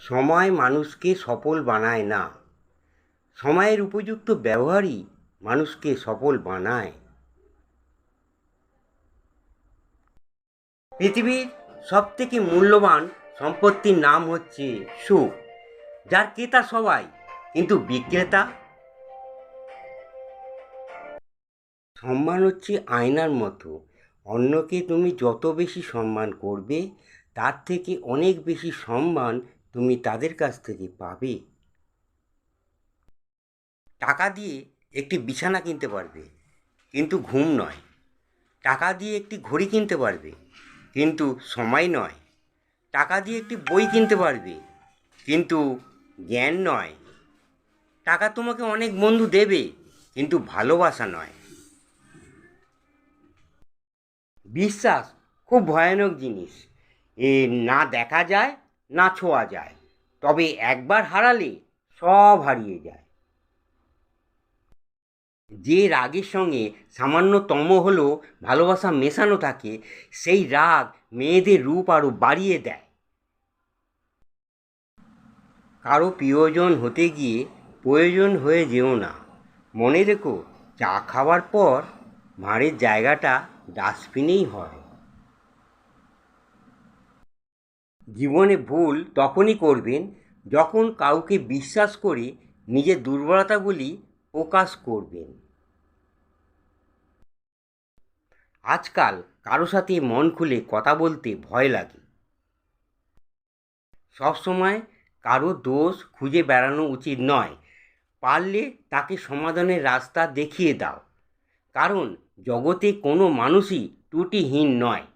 সময় মানুষকে সফল বানায় না। সময়ের উপযুক্ত ব্যবহারই মানুষকে সফল বানায়। পৃথিবীর সবথেকে মূল্যবান সম্পত্তির নাম হচ্ছে সুখ, যার ক্রেতা সবাই, কিন্তু বিক্রেতা? সম্মান হচ্ছে আয়নার মতো। অন্যকে তুমি যত বেশি সম্মান করবে, তার থেকে অনেক বেশি সম্মান তুমি তাদের কাছ থেকে পাবে। টাকা দিয়ে একটি বিছানা কিনতে পারবে, কিন্তু ঘুম নয়। টাকা দিয়ে একটি ঘড়ি কিনতে পারবে, কিন্তু সময় নয়। টাকা দিয়ে একটি বই কিনতে পারবে, কিন্তু জ্ঞান নয়। টাকা তোমাকে অনেক বন্ধু দেবে, কিন্তু ভালোবাসা নয়। বিশ্বাস খুব ভয়ানক জিনিস। এ না দেখা যায় না ছোঁয়া যায়, তবে একবার হারালে সব হারিয়ে যায়। যে রাগের সঙ্গে সামান্যতম হলেও ভালোবাসা মেশানো থাকে, সেই রাগ মেয়েদের রূপ আরও বাড়িয়ে দেয়। কারও প্রিয়জন হতে গিয়ে প্রয়োজন হয়ে যেও না। মনে রেখো, চা খাওয়ার পর ভাঁড়ের জায়গাটা ডাস্টবিনেই হয়। জীবনে ভুল তখনই করবেন যখন কাউকে বিশ্বাস করে নিজের দুর্বলতাগুলি প্রকাশ করবেন। আজকাল কারও সাথে মন খুলে কথা বলতে ভয় লাগে। সবসময় কারও দোষ খুঁজে বেড়ানো উচিত নয়। পারলে তাকে সমাধানের রাস্তা দেখিয়ে দাও। কারণ জগতে কোনো মানুষই ত্রুটিহীন নয়।